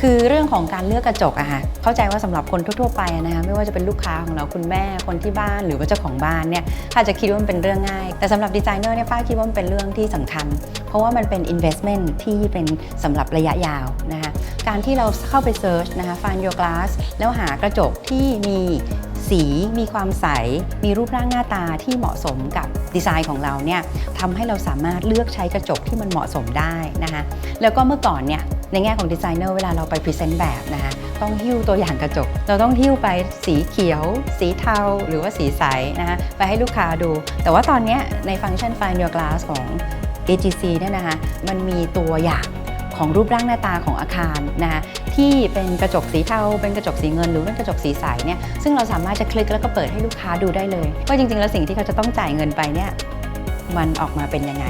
คือเรื่องของการเลือกกระจกอะค่ะเข้าใจว่าสำหรับคนทั่วๆไปนะคะไม่ว่าจะเป็นลูกค้าของเราคุณแม่คนที่บ้านหรือว่าเจ้าของบ้านเนี่ยอาจจะคิดว่ามันเป็นเรื่องง่าย แต่สำหรับดีไซเนอร์เนี่ยป้าคิดว่ามันเป็นเรื่องที่สำคัญ เพราะว่ามันเป็น investment ที่เป็นสำหรับระยะยาวนะคะการที่เราเข้าไป search นะคะ find your glass แล้วหากระจกที่มีสีมีความใส มีรูปร่างหน้าตาที่เหมาะสมกับ ดีไซน์ของเราเนี่ยทำให้เราสามารถเลือกใช้กระจกที่มันเหมาะสมได้นะคะแล้วก็เมื่อก่อนเนี่ยในแง่ของดีไซเนอร์เวลาเราไปพรีเซนต์แบบนะคะต้องหิ้วตัวอย่างกระจก เราต้องหิ้วไปสีเขียว สีเทา หรือว่าสีใสนะคะไปให้ลูกค้าดู แต่ว่าตอนนี้ในฟังก์ชัน Find Your Glass ของ AGC เนี่ยนะคะมันมีตัวอย่าง ของรูปร่างหน้าตาของอาคารนะคะที่เป็นกระจกสีเทาเป็นกระจกสีเงิน หรือเป็นกระจกสีใสเนี่ยซึ่งเราสามารถจะคลิกแล้วก็เปิดให้ลูกค้าดูได้เลยว่าจริงๆ แล้วสิ่งที่เขาจะต้องจ่ายเงินไปเนี่ยมันออกมาเป็นยังไง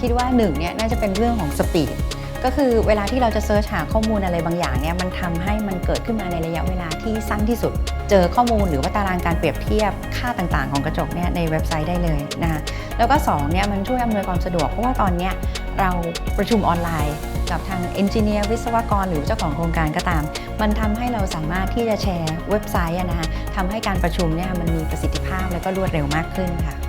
คิดว่าหนึ่งเนี่ยน่าจะเป็นเรื่องของสปีด ก็คือเวลาที่เราจะเซิร์ชหาข้อมูลอะไรบางอย่างเนี่ยมันทำให้มันเกิดขึ้นมาในระยะเวลาที่สั้นที่สุด เจอข้อมูลหรือว่าตารางการเปรียบเทียบค่าต่างๆ ของกระจกเนี่ยในเว็บไซต์ได้เลยนะคะแล้วก็2เนี่ยมันช่วยอำนวยความสะดวกเพราะว่าตอนเนี้ยเราประชุมออนไลน์กับทางเอนจิเนียร์วิศวกรหรือเจ้าของโครงการก็ตาม มันทำให้เราสามารถที่จะแชร์เว็บไซต์นะคะทำให้การประชุมเนี่ยมันมีประสิทธิภาพและก็รวดเร็วมากขึ้นค่ะ